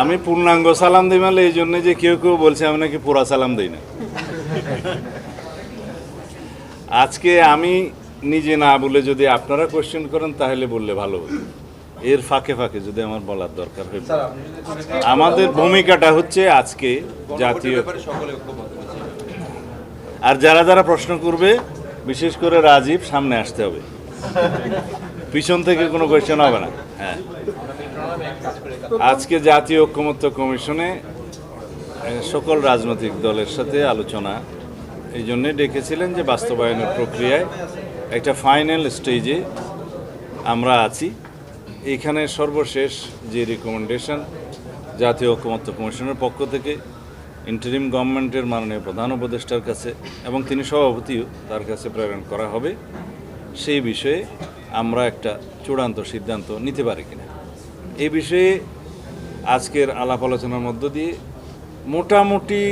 আমি পূর্ণাঙ্গ সালাম দিই মানে এই জন্য যে কেউ কেউ বলছে আমি নাকি পুরা সালাম দিই না। আজকে আমি নিজে না বলে যদি আপনারা কোশ্চেন করেন তাহলে বললে ভালো হতো। এর ফাঁকে ফাঁকে যদি আমার বলার দরকার হয়। আমাদের ভূমিকাটা হচ্ছে আজকে জাতীয়। আর যারা যারা প্রশ্ন করবে বিশেষ করে রাজীব সামনে আসতে হবে। পিছন থেকে কোনো কোয়েশ্চেন হবে না। হ্যাঁ। আজকে জাতীয় ঐক্যমত্য কমিশনে সকল রাজনৈতিক দলের সাথে আলোচনা। এই জন্যে ডেকেছিলেন যে বাস্তবায়নের প্রক্রিয়ায় একটা ফাইনাল স্টেজে আমরা আছি। এখানে সর্বশেষ যে রিকমেন্ডেশন জাতীয় ঐক্যমত্য কমিশনের পক্ষ থেকে ইন্টারিম গভর্নমেন্টের মাননীয় প্রধান উপদেষ্টার কাছে এবং তিনি সভাপতিও তার কাছে প্রেরণ করা হবে। সেই বিষয়ে আমরা একটা চূড়ান্ত সিদ্ধান্ত নিতে পারি কিনা। এই বিষয়ে আজকের আলাপ আলোচনার মধ্য দিয়ে মোটামুটি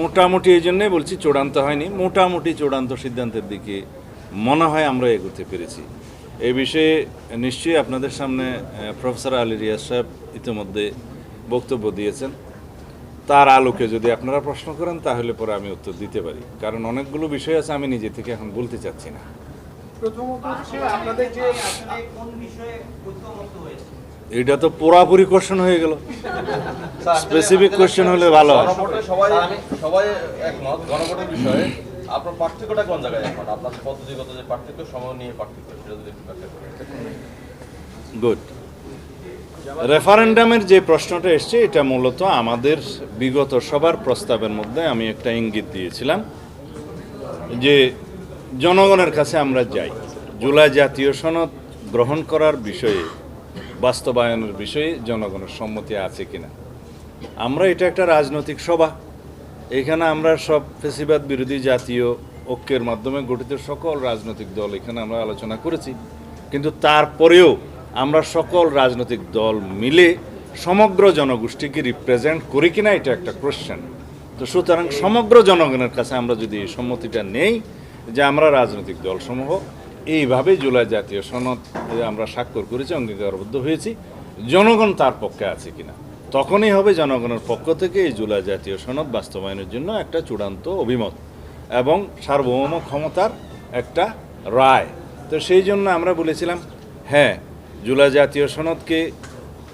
মোটামুটি এই জন্যে বলছি চূড়ান্ত হয়নি, মোটামুটি চূড়ান্ত সিদ্ধান্তের দিকে মনে হয় আমরা এগোতে পেরেছি। এ বিষয়ে নিশ্চয়ই আপনাদের সামনে প্রফেসর আলী রিয়াজ সাহেব ইতিমধ্যে বক্তব্য দিয়েছেন। তার আলোকে যদি আপনারা প্রশ্ন করেন, তাহলে পরে আমি উত্তর দিতে পারি। কারণ অনেকগুলো বিষয় আছে, আমি নিজে থেকে এখন বলতে চাচ্ছি না। প্রথমত আপনাদের যে কোন বিষয়ে ঐক্যমত্য হয়েছে এটা তো পুরাপুরি কোশ্চেন হয়ে গেল। স্পেসিফিক একটা হলে ভালো হয়। সবাই সবাই একমত গণভোটের বিষয়ে। আপনার পার্থক্যটা কোন জায়গায় এখন? আপনার পদ্ধতিগত যে পার্থক্য সময় নিয়ে পার্থক্য সেটা যদি গুড রেফারেন্ডামের যে প্রশ্নটা এসছে এটা মূলত আমাদের বিগত সবার প্রস্তাবের মধ্যে আমি একটা ইঙ্গিত দিয়েছিলাম যে জনগণের কাছে আমরা যাই। জুলাই জাতীয় সনদ গ্রহণ করার বিষয়ে বাস্তবায়নের বিষয়ে জনগণের সম্মতি আছে কিনা। আমরা এটা একটা রাজনৈতিক সভা। এখানে আমরা সব ফেসিবাদ বিরোধী জাতীয় ঐক্যের মাধ্যমে গঠিত সকল রাজনৈতিক দল এখানে আমরা আলোচনা করেছি। কিন্তু তারপরেও আমরা সকল রাজনৈতিক দল মিলে সমগ্র জনগোষ্ঠীকে রিপ্রেজেন্ট করি কিনা এটা একটা কোশ্চেন তো সুতরাং সমগ্র জনগণের কাছে আমরা যদি এই সম্মতিটা নেই যে আমরা রাজনৈতিক দলসমূহ এইভাবে জুলাই জাতীয় সনদ আমরা স্বাক্ষর করেছি, অঙ্গীকারবদ্ধ হয়েছি। জনগণ তার পক্ষে আছে কিনা? তখনই হবে জনগণের পক্ষ থেকে এই জুলাই জাতীয় সনদ বাস্তবায়নের জন্য একটা চূড়ান্ত অভিমত এবং সার্বভৌম ক্ষমতার একটা রায়। তো সেই জন্য আমরা বলেছিলাম হ্যাঁ জুলাই জাতীয় সনদকে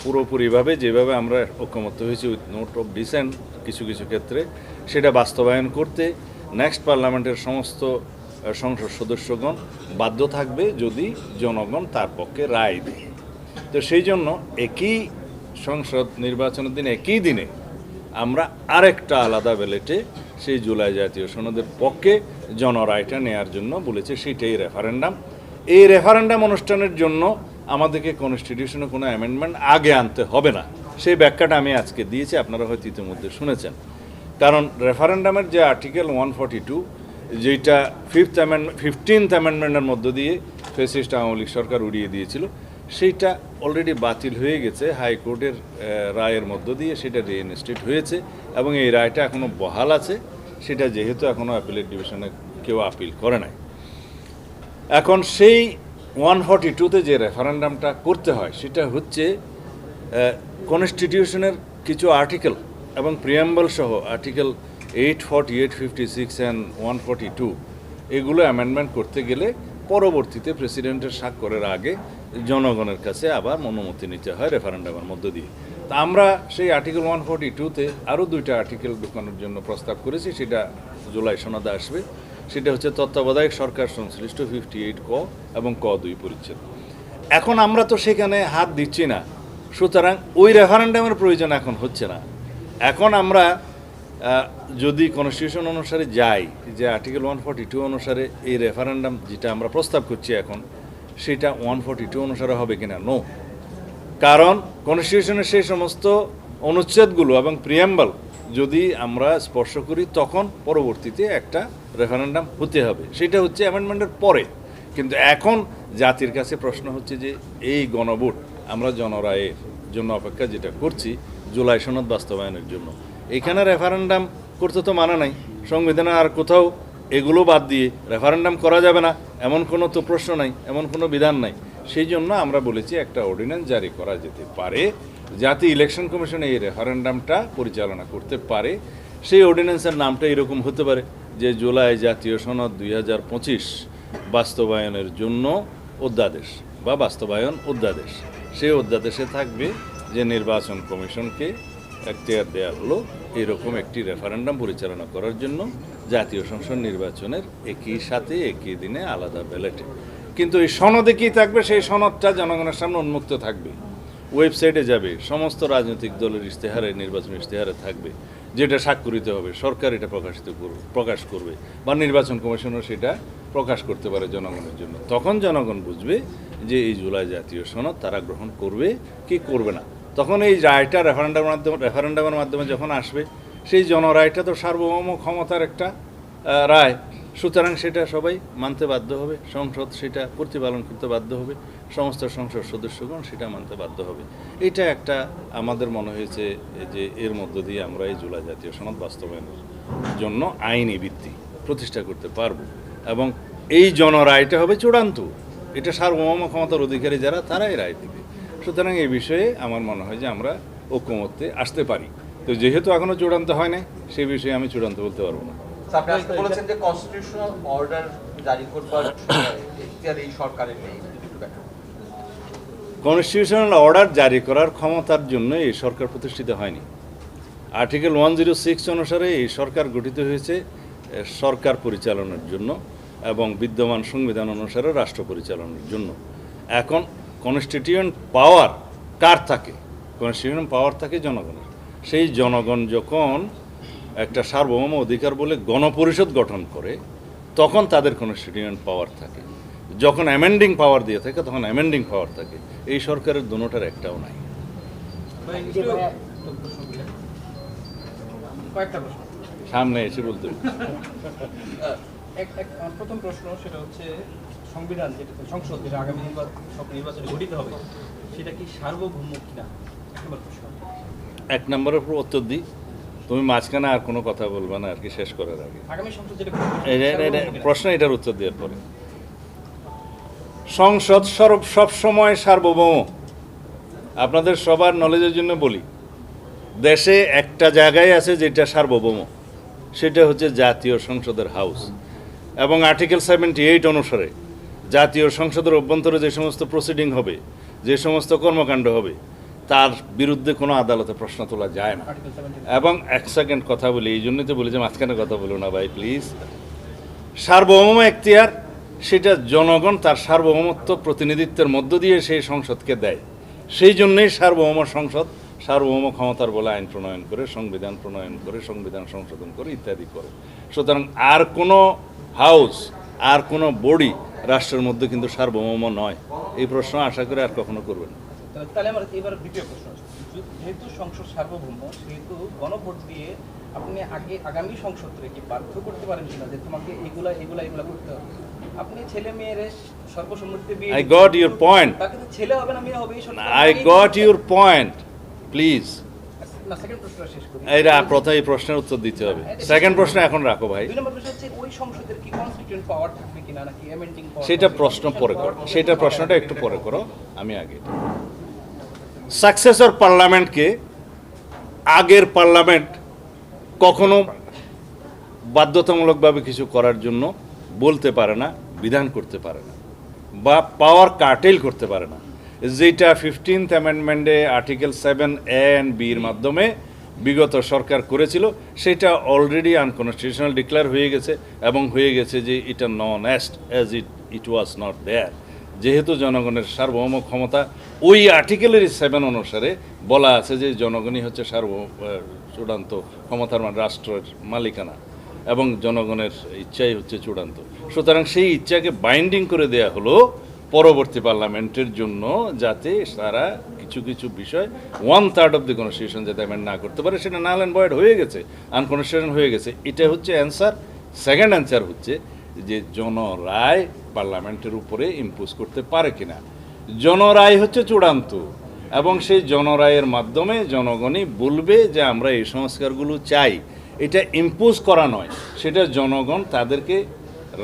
পুরোপুরিভাবে যেভাবে আমরা ঐক্যমত্য হয়েছি, উইথ নোট অফ ডিসেন্ট কিছু কিছু ক্ষেত্রে সেটা বাস্তবায়ন করতে, নেক্সট পার্লামেন্টের সমস্ত সংসদ সদস্যগণ বাধ্য থাকবে যদি জনগণ তার পক্ষে রায় দেয়। তো সেই জন্য একই সংসদ নির্বাচনের দিন, একই দিনে আমরা আরেকটা আলাদা ব্যালেটে সেই জুলাই জাতীয় সনদের পক্ষে জনরায়টা নেয়ার জন্য বলেছে সেটাই রেফারেন্ডাম। এই রেফারেন্ডাম অনুষ্ঠানের জন্য আমাদেরকে কনস্টিটিউশনে কোনো অ্যামেন্ডমেন্ট আগে আনতে হবে না। সেই ব্যাখ্যাটা আমি আজকে দিয়েছি, আপনারা হয়তো ইতিমধ্যে শুনেছেন। কারণ রেফারেন্ডামের যে আর্টিকেল ওয়ান ফর্টি টু যেটা ফিফথ অ্যামেন্ডমেন্ট ফিফটিন্থ অ্যামেন্ডমেন্টের মধ্য দিয়ে ফেসিস্ট আওয়ামী লীগ সরকার উড়িয়ে দিয়েছিল, সেইটা অলরেডি বাতিল হয়ে গেছে হাইকোর্টের রায়ের মধ্য দিয়ে সেটা রিইনস্টেট হয়েছে এবং এই রায়টা এখনও বহাল আছে, সেটা যেহেতু এখনও অ্যাপিলেট ডিভিশনে কেউ আপিল করে নাই। এখন সেই ওয়ান ফর্টি টুতে যে রেফারেন্ডামটা করতে হয়, সেটা হচ্ছে কনস্টিটিউশনের কিছু আর্টিকেল এবং প্রিয়াম্বল সহ article eight forty eight fifty six and one forty two এগুলো অ্যামেন্ডমেন্ট করতে গেলে পরবর্তীতে প্রেসিডেন্টের স্বাক্ষরের আগে জনগণের কাছে আবার অনুমতি নিতে হয় রেফারেন্ডামের মধ্য দিয়ে। তা আমরা সেই আর্টিকেল ওয়ান ফর্টি টুতে আরও দুইটা আর্টিকেল ঢুকানোর জন্য প্রস্তাব করেছি, সেটা জুলাই সনদে আসবে। সেটা হচ্ছে তত্ত্বাবধায়ক সরকার সংশ্লিষ্ট ফিফটি এইট ক এবং ক দুই পরিচ্ছেদ। এখন আমরা তো সেখানে হাত দিচ্ছি না, সুতরাং ওই রেফারেন্ডামের প্রয়োজন এখন হচ্ছে না। এখন আমরা যদি কনস্টিটিউশন অনুসারে যাই, যে আর্টিকেল ওয়ান ফর্টি টু অনুসারে এই রেফারেন্ডাম যেটা আমরা প্রস্তাব করছি এখন, সেটা ওয়ান ফর্টি টু অনুসারে হবে কিনা? নো কারণ কনস্টিটিউশনের সেই সমস্ত অনুচ্ছেদগুলো এবং প্রিয়াম্বল যদি আমরা স্পর্শ করি, তখন পরবর্তীতে একটা রেফারেন্ডাম হতে হবে। সেটা হচ্ছে অ্যামেন্ডমেন্টের পরে। কিন্তু এখন জাতির কাছে প্রশ্ন হচ্ছে যে, এই গণভোট আমরা জনরায়ের জন্য অপেক্ষা যেটা করছি, জুলাই সনদ বাস্তবায়নের জন্য। এখানে রেফারেন্ডাম করতে তো মানা নাই। সংবিধানে আর কোথাও এগুলো বাদ দিয়ে রেফারেন্ডাম করা যাবে না। এমন কোনো তো প্রশ্ন নাই, এমন কোনো বিধান নাই। সেই জন্য আমরা বলেছি একটা অর্ডিন্যান্স জারি করা যেতে পারে, যাতে ইলেকশন কমিশন এই রেফারেন্ডামটা পরিচালনা করতে পারে। সেই অর্ডিন্যান্সের নামটা এরকম হতে পারে যে জুলাই জাতীয় সনদ দুই হাজার পঁচিশ বাস্তবায়নের জন্য অধ্যাদেশ বা বাস্তবায়ন অধ্যাদেশ। সেই অধ্যাদেশে থাকবে যে নির্বাচন কমিশনকে এখতিয়ার দেওয়া হলো এরকম একটি রেফারেন্ডাম পরিচালনা করার জন্য জাতীয় সংসদ নির্বাচনের একই সাথে একই দিনে আলাদা ব্যালেটে কিন্তু এই সনদে কি থাকবে? সেই সনদটা জনগণের সামনে উন্মুক্ত থাকবে। ওয়েবসাইটে যাবে। সমস্ত রাজনৈতিক দলের ইশতেহারে, নির্বাচন ইশতেহারে থাকবে। যেটা স্বাক্ষরিত হবে, সরকার এটা প্রকাশিত করবে প্রকাশ করবে বা নির্বাচন কমিশনও সেটা প্রকাশ করতে পারে জনগণের জন্য। তখন জনগণ বুঝবে যে এই জুলাই জাতীয় সনদ তারা গ্রহণ করবে কি করবে না। তখন এই রায়টা রেফারেন্ডামের মাধ্যমে রেফারেন্ডামের মাধ্যমে যখন আসবে, সেই জনরায়টা তো সার্বভৌম ক্ষমতার একটা রায়। সুতরাং সেটা সবাই মানতে বাধ্য হবে, সংসদ সেটা প্রতিপালন করতে বাধ্য হবে, সমস্ত সংসদ সদস্যগণ সেটা মানতে বাধ্য হবে। এটা একটা আমাদের মনে হয়েছে যে এর মধ্য দিয়ে আমরা এই জুলাই জাতীয় সনদ বাস্তবায়নের জন্য আইনি ভিত্তি প্রতিষ্ঠা করতে পারব। এবং এই জনরায়টা হবে চূড়ান্ত। এটা সার্বভৌম ক্ষমতার অধিকারী যারা, তারাই রায় দিবে। সুতরাং এই বিষয়ে আমার মনে হয় যে আমরা ঐক্যমত্যে আসতে পারি। তো যেহেতু এখনও চূড়ান্ত হয় নাই সেই বিষয়ে আমি চূড়ান্ত বলতে পারব না। আপনি বলেছেন যে কনস্টিটিউশনাল অর্ডার জারি করবার এই সরকারের নেই। যদি একটু ব্যাখ্যা করেন। কনস্টিটিউশনাল অর্ডার জারি করার ক্ষমতার জন্য এই সরকার প্রতিষ্ঠিত হয়নি। আর্টিকেল ওয়ান জিরো সিক্স অনুসারে এই সরকার গঠিত হয়েছে সরকার পরিচালনার জন্য এবং বিদ্যমান সংবিধান অনুসারে রাষ্ট্র পরিচালনার জন্য। এখন কনস্টিটিউয়েন্ট পাওয়ার কার থাকে? কনস্টিটিউয়েন্ট পাওয়ার থাকে জনগণের। সেই জনগণ যখন একটা সার্বভৌম অধিকার বলে গণপরিষদ গঠন করে তখন তাদের কনস্টিটিউয়েন্ট পাওয়ার থাকে। যখন অ্যামেন্ডিং পাওয়ার দিয়ে থাকে তখন অ্যামেন্ডিং পাওয়ার থাকে। এই সরকারের দুটোটার একটাও নাই। সামনে এসে বলতে। এক এক প্রথম প্রশ্ন সেটা হচ্ছে সংবিধান যেটা সংসদ যেটা আগামী নির্বাচন নির্বাচনে গঠিত হবে সেটা কি সার্বভৌম কিনা? এক নম্বর প্রশ্ন। এক নম্বরের উপর উত্তর দিই। তুমি মাঝখানে আর কোনো কথা বলবে না আর কি শেষ করার আগে। আগামী সংসদ যেটা? প্রশ্ন এটার উত্তর দেওয়ার পরে। সংসদ সর্ব সবসময় সার্বভৌম। আপনাদের সবার নলেজের জন্য বলি দেশে একটা জায়গায় আছে যেটা সার্বভৌম। সেটা হচ্ছে জাতীয় সংসদের হাউস এবং আর্টিকেল সেভেন্টি এইট অনুসারে জাতীয় সংসদের অভ্যন্তরে যে সমস্ত প্রসিডিং হবে যে সমস্ত কর্মকাণ্ড হবে তার বিরুদ্ধে কোনো আদালতে প্রশ্ন তোলা যায় না। এবং এক সেকেন্ড কথা বলি এই জন্যই তো বলি যে মাঝখানে কথা বলো না ভাই প্লিজ। সার্বভৌম এখতিয়ার সেটা জনগণ তার সার্বভৌমত্ব প্রতিনিধিত্বের মধ্য দিয়ে সেই সংসদকে দেয়। সেই জন্যই সার্বভৌম সংসদ সার্বভৌম ক্ষমতার বলে আইন প্রণয়ন করে সংবিধান প্রণয়ন করে সংবিধান সংশোধন করে ইত্যাদি করে। সুতরাং আর কোনো হাউস আর কোনো বডি রাষ্ট্রের মধ্যে কিন্তু সার্বভৌম নয় এই প্রশ্ন আশা করে আর কখনো করবেন না। তাহলে- আমার এবার দ্বিতীয় প্রশ্ন যেহেতু সংসদ সার্বভৌম সেহেতু গণভোট দিয়ে আপনি আগে আগামী সংসদকে কি বাধ্য করতে পারেন কিনা যে তোমাকে এগুলা এগুলা এগুলা করতে হবে আপনি ছেলে মেয়ের সর্বসম্মতিতে বিয়ে I got your point. তাকে ছেলে হবে না মেয়ে হবে এই I got. Your point please এরা প্রথম এই প্রশ্নের উত্তর দিতে হবে। সেকেন্ড প্রশ্ন এখন রাখো ভাই। সেটা প্রশ্ন পরে করো। সেটা প্রশ্নটা একটু পরে করো। আমি আগে সাকসেসর পার্লামেন্টকে আগের পার্লামেন্ট কখনো বাধ্যতামূলকভাবে কিছু করার জন্য বলতে পারে না বিধান করতে পারে না বা পাওয়ার কার্টেল করতে পারে না। যেটা ফিফটিন্থ অ্যামেন্ডমেন্টে আর্টিকেল সেভেন এ অ্যান্ড বির মাধ্যমে বিগত সরকার করেছিল, সেটা অলরেডি আনকনস্টিটিউশনাল ডিক্লেয়ার হয়ে গেছে এবং হয়ে গেছে যে এটা non est as it it was not there যেহেতু জনগণের সার্বভৌম ক্ষমতা, ওই আর্টিকেলের সেভেন অনুসারে বলা আছে যে জনগণই হচ্ছে সার্বভৌম চূড়ান্ত ক্ষমতার মানে রাষ্ট্রের মালিকানা এবং জনগণের ইচ্ছাই হচ্ছে চূড়ান্ত। সুতরাং সেই ইচ্ছাকে বাইন্ডিং করে দেয়া হলো পরবর্তী পার্লামেন্টের জন্য যাতে তারা কিছু কিছু বিষয় one third of the constitution যাতে অ্যামেন্ড না করতে পারে, সেটা নাল অ্যান্ড বয়েড হয়ে গেছে আনকনস্টিটিউশন হয়ে গেছে। এটা হচ্ছে অ্যান্সার সেকেন্ড অ্যান্সার হচ্ছে যে জনরায় পার্লামেন্টের উপরে ইম্পোজ করতে পারে কিনা। জনরায় হচ্ছে চূড়ান্ত, এবং সেই জনরায়ের মাধ্যমে জনগণই বলবে যে আমরা এই সংস্কারগুলো চাই। এটা ইম্পোজ করা নয়, সেটা জনগণ তাদেরকে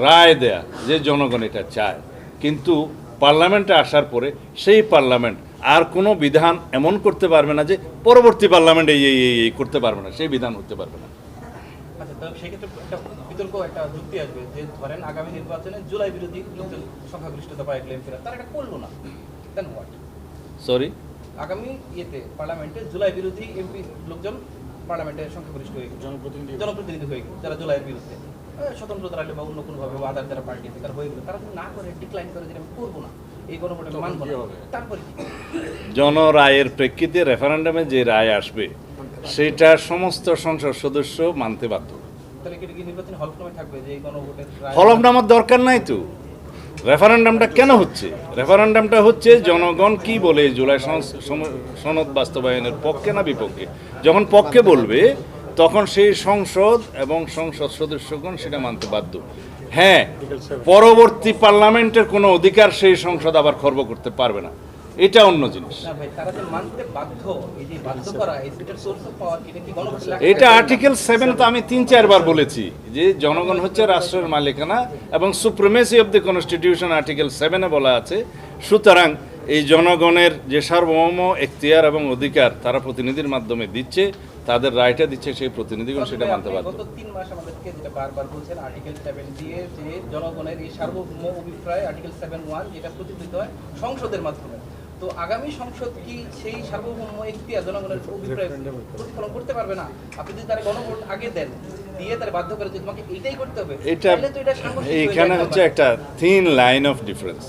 রায় দেয়া যে জনগণ এটা চায়। কিন্তু পার্লামেন্টে আসার পরে সেই পার্লামেন্ট আর কোনো বিধান এমন করতে পারবে না যে পরবর্তী পার্লামেন্টে এই এই এই করতে পারবে না সেই বিধান হতে পারবে না। আচ্ছা সেক্ষেত্রে একটা বিতর্ক একটা যুক্তি আসবে যে ধরেন আগামী নির্বাচনে জুলাই বিরোধী লোকজন সংখ্যাগরিষ্ঠতা পায় ক্লেম তারা এটা করল না। দেন হোয়াট সরি আগামী ইয়েতে পার্লামেন্টে জুলাই বিরোধী এমপি লোকজন পার্লামেন্টে সংখ্যাগরিষ্ঠ হয়ে জনপ্রতিনিধি জনপ্রতিনিধি হয়ে গেল যারা জুলাইয়ের বিরুদ্ধে। স্বতন্ত্র তারা বা অন্য কোনোভাবে বা আদার যারা পার্টি আছে তারা হয়ে গেল। তারা না করে ডিক্লাইন করে আমি করব না। এই গণভোটে মানবো না। তারপরে জনরায়ের প্রেক্ষিতে রেফারেন্ডামে যে রায় আসবে সেটা সমস্ত সংসদ সদস্য মানতে বাধ্য। হলফনামার দরকার নাই তো। রেফারেন্ডামটা কেন হচ্ছে? রেফারেন্ডামটা হচ্ছে জনগণ কি বলে জুলাই সনদ- সনদ বাস্তবায়নের পক্ষে না বিপক্ষে? যখন পক্ষে বলবে তখন সেই সংসদ এবং সংসদ সদস্যগণ সেটা মানতে বাধ্য। হ্যাঁ পরবর্তী পার্লামেন্টের কোনো অধিকার সেই সংসদ আবার খর্ব করতে পারবে না। এটা অন্য জিনিস। না ভাই তারা যে মানতে বাধ্য এই যে বাধ্য করা এটার সোর্স অফ পাওয়ার এটা? আর্টিকেল সেভেন তো আমি তিন চারবার বলেছি যে জনগণ হচ্ছে রাষ্ট্রের মালিকানা এবং supremacy of the constitution article সেভেনে বলা আছে। সুতরাং এই জনগণের যে সার্বভৌম এখতিয়ার এবং অধিকার তারা প্রতিনিধির মাধ্যমে দিচ্ছে তাদের রায়টা দিচ্ছে সেই প্রতিনিধিগণ সেটা মানতে আপনি বাধ্য। গত তিন মাস আমাদেরকে যেটা বারবার বলছেন আর্টিকেল সেভেন দিয়ে যে জনগণের এই সার্বভৌম অভিপ্রায় আর্টিকেল সেভেন ওয়ান যেটা প্রতিফলিত হয় সংসদের মাধ্যমে। তো আগামী সংসদ কি সেই সার্বভৌম এখতিয়ার জনগণের অভিপ্রায় প্রতিফলন করতে পারবে না? আপনি যদি তারা গণভোট আগে দেন দিয়ে তারা বাধ্য করে যে তোমাকে এইটাই করতে হবে এটা এইখানে হচ্ছে একটা থিন লাইন অফ ডিফারেন্স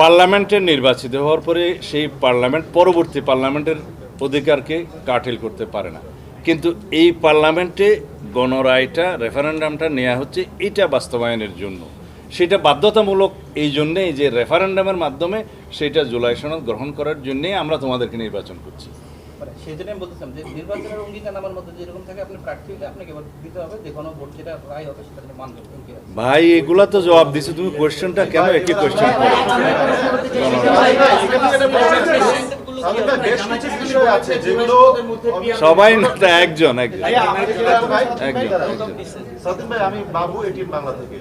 পার্লামেন্টের নির্বাচিত হওয়ার পরে সেই পার্লামেন্ট, পরবর্তী পার্লামেন্টের অধিকারকে কাঠিল করতে পারে না। কিন্তু এই পার্লামেন্টে গণরায়টা, রেফারেন্ডামটা নেওয়া হচ্ছে এটা বাস্তবায়নের জন্য। সেটা বাধ্যতামূলক এই জন্যেই যে রেফারেন্ডামের মাধ্যমে সেটা জুলাই সনদ গ্রহণ করার জন্যেই আমরা তোমাদেরকে নির্বাচন করছি। সেই জন্য আমি বলতেছিলাম যে নির্বাচনের অঙ্গীকার আমার মধ্যে যেরকম থাকে আপনি প্রার্থী হলে আপনাকে এবার দিতে হবে যে কোনো ভোট যেটা রায় হবে সেটা মানবেন ভাই এগুলা তো জবাব দিছো তুমি কোয়েশ্চেনটা কেন একই যেগুলো সবাই না একজন একজন? একজন আমি বাবু এটিএম বাংলা থেকে।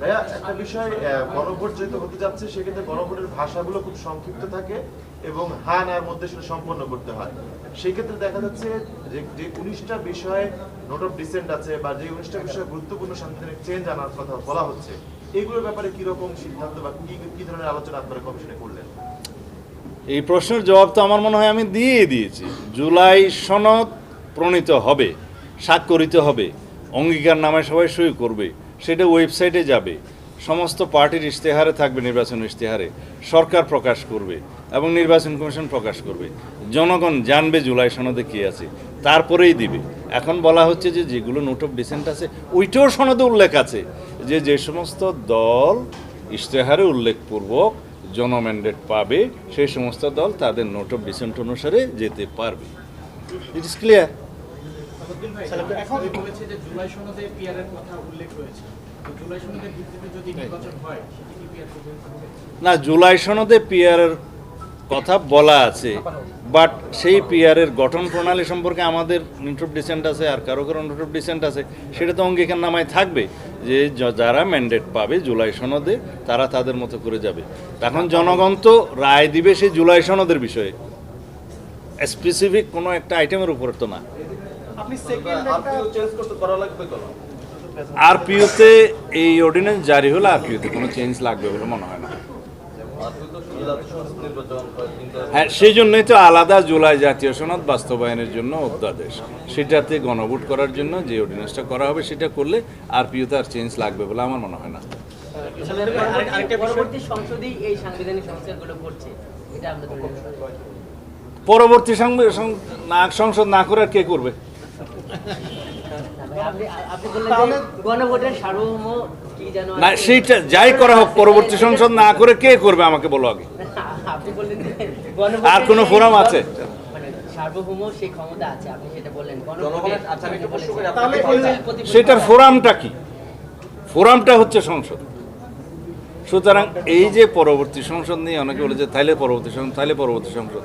ভাইয়া একটা বিষয় গণভোট যেহেতু হতে যাচ্ছে সেক্ষেত্রে গণভোটের ভাষাগুলো খুব সংক্ষিপ্ত থাকে। এবং হা নার মধ্যে সেটা সম্পন্ন করতে হয়। সেক্ষেত্রে দেখা যাচ্ছে যে যে উনিশটা বিষয়ে নোট অফ ডিসেন্ট আছে বা যে উনিশটা বিষয়ে গুরুত্বপূর্ণ সাংবিধানিক চেঞ্জ আনার কথা বলা হচ্ছে, এগুলোর ব্যাপারে কি রকম সিদ্ধান্ত বা কি কি ধরনের আলোচনা আপনারা কমিশনে করলেন? এই প্রশ্নের জবাব তো আমার মনে হয় আমি দিয়ে দিয়েছি। জুলাই সনদ প্রণীত হবে, স্বাক্ষরিত হবে, অঙ্গীকার নামে সবাই সই করবে, সেটা ওয়েবসাইটে যাবে। সমস্ত পার্টির ইশতেহারে থাকবে নির্বাচন ইশতেহারে। সরকার প্রকাশ করবে এবং নির্বাচন কমিশন প্রকাশ করবে। জনগণ জানবে জুলাই সনদে কী আছে, তারপরেই দিবে। এখন বলা হচ্ছে যে যেগুলো নোট অফ ডিসেন্ট আছে, ওইটাও সনদে উল্লেখ আছে যে যে সমস্ত দল ইশতেহারে উল্লেখপূর্বক জনম্যান্ডেট পাবে, সেই সমস্ত দল তাদের নোট অফ ডিসেন্ট অনুসারে যেতে পারবে। ইট ইস ক্লিয়ার এখন বলেছে যে জুলাই সনদে পিয়ারের কথা উল্লেখ রয়েছে। তো জুলাই সনদের ভিত্তিতে যদি নির্বাচন হয় না জুলাই সনদে পিয়ারের কথা বলা আছে বাট সেই পিয়ারের গঠন প্রণালী সম্পর্কে আমাদের নোট ডিসেন্ট আছে আর কারও কারও নোট ডিসেন্ট আছে সেটা তো অঙ্গীকার নামায় থাকবে যে যারা ম্যান্ডেট পাবে জুলাই সনদে তারা তাদের মতো করে যাবে। এখন জনগণ তো রায় দিবে সেই জুলাই সনদের বিষয়ে। স্পেসিফিক কোনো একটা আইটেমের উপর তো না। আরপিওতে এই অর্ডিন্যান্স জারি হলে আরপিওতে কোনো চেঞ্জ লাগবে বলে মনে হয় না। হ্যাঁ সেই জন্যই তো আলাদা জুলাই জাতীয় সনদ বাস্তবায়নের জন্য অধ্যাদেশ। সেটাতে গণভোট করার জন্য যে অর্ডিন্যান্সটা করা হবে সেটা করলে আরপিওতে আর চেঞ্জ লাগবে বলে আমার মনে হয় না। পরবর্তী সংসদ না করে আর কে করবে? না সেইটা যাই করা হোক পরবর্তী সংসদ না করে কে করবে আমাকে বলো আগে। আর কোনো ফোরাম আছে? মানে সার্বভৌম সেই ক্ষমতা আছে আপনি সেটা বললেন। জনগণের- আচ্ছা, সেটার ফোরামটা কি? ফোরামটা হচ্ছে সংসদ। সুতরাং এই যে পরবর্তী সংসদ নিয়ে অনেকে বলে যে তাইলে পরবর্তী সংসদ তাইলে পরবর্তী সংসদ।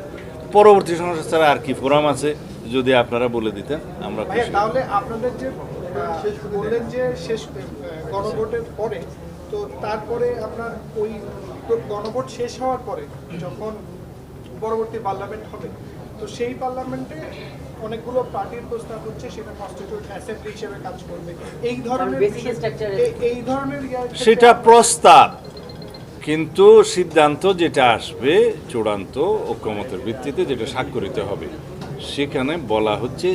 পরবর্তী সংসদ ছাড়া আর কি ফোরাম আছে? যদি আপনারা বলে দিতেন আমরা তাহলে আপনাদের যে আহ, বললেন যে শেষ গণভোটের পরে তো তারপরে আপনার ওই গণভোট শেষ হওয়ার পরে যখন পরবর্তী পার্লামেন্ট হবে তো সেই পার্লামেন্টে অনেকগুলো পার্টির প্রস্তাব হচ্ছে সেটা কনস্টিটিউট অ্যাসেম্বলি হিসেবে কাজ করবে। এই ধরনের এই ধরনের সেটা প্রস্তাব কিন্তু সিদ্ধান্ত যেটা আসবে চূড়ান্ত ঐক্যমতের ভিত্তিতে যেটা স্বাক্ষরিত হবে। সেখানে বলা হচ্ছে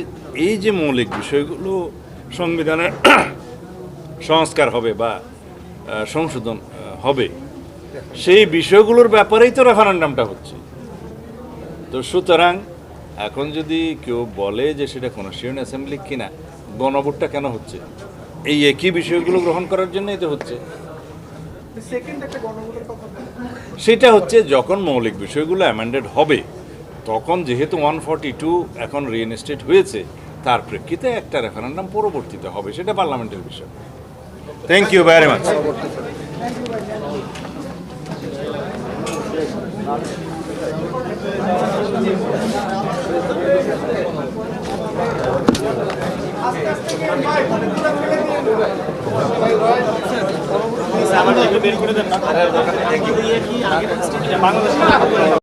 এই যে মৌলিক বিষয়গুলো সংবিধানের সংস্কার হবে বা সংশোধন হবে সেই বিষয়গুলোর ব্যাপারেই তো রেফারেন্ডামটা হচ্ছে। তো সুতরাং এখন যদি কেউ বলে যে সেটা কনস্টিটিউন্ট অ্যাসেম্বলি কিনা গণভোটটা কেন হচ্ছে? এই একই বিষয়গুলো গ্রহণ করার জন্যই তো হচ্ছে। সেটা হচ্ছে যখন মৌলিক বিষয়গুলো অ্যামেন্ডেড হবে তখন যেহেতু ওয়ান ফর্টি টু এখন রিইনস্টেট হয়েছে, তার প্রেক্ষিতে একটা রেফারেন্ডাম পরবর্তীতে হবে, সেটা পার্লামেন্টের বিষয়। Thank you very much Bangladesh